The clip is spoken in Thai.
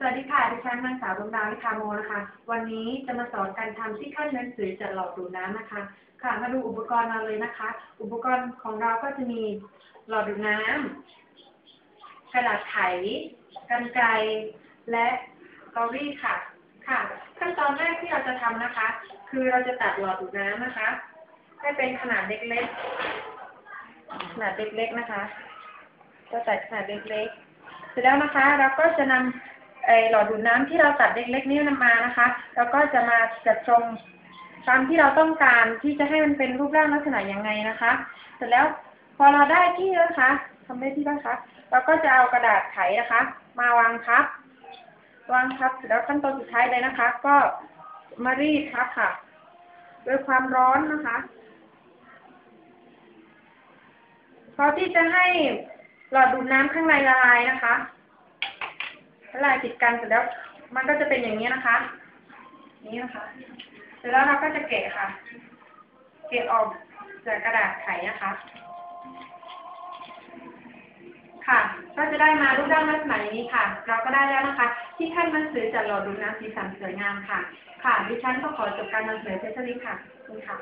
สวัสดีค่ะ ดิฉันนางสาวดวงดาวลิคาโมนะคะ วันนี้จะมาสอนการทำที่ขั้นหนังสือจากหลอดดูดน้ำนะคะ ค่ะ มาดูอุปกรณ์เราเลยนะคะ อุปกรณ์ของเราก็จะมีหลอดดูดน้ำกระดาษไขกรรไกรและกาลี่ค่ะ ค่ะ ขั้นตอนแรกที่เราจะทำนะคะ คือเราจะตัดหลอดดูดน้ำนะคะ ให้เป็นขนาดเล็กๆ ขนาดเล็กๆนะคะจะตัดขนาดเล็กๆ เสร็จแล้วนะคะ เราก็จะนำไอ หลอดดูดน้ำที่เราตัดเล็กๆนี้มานะคะ แล้วก็จะมาจัดทรงตามที่เราต้องการที่จะให้มันเป็นรูปร่างลักษณะยังไงนะคะ เสร็จแล้วพอเราได้ที่นะคะทำได้ที่แล้วนะคะเราก็จะเอากระดาษไขนะคะ มาวางทับ วางทับเสร็จแล้วขั้นตอนสุดท้ายเลยนะคะ ก็มารีดทับค่ะด้วยความร้อนนะคะพอที่จะให้หลอดดูดน้ำข้างในละลายนะคะ ลายติดกันเสร็จแล้ว มันก็จะเป็นอย่างนี้นะคะ นี้นะคะ เสร็จแล้วเราก็จะเกะค่ะ เกะออกจากกระดาษไขนะคะ ค่ะ ก็จะได้มารูปร่างลักษณะอย่างนี้ค่ะ เราก็ได้แล้วนะคะ ที่ขั้นหนังสือจากหลอดูน้ำสีสันสวยงามค่ะ ค่ะ ดิฉันก็ขอจบการนำเสนอเทสลิค่ะขอบคุณค่ะ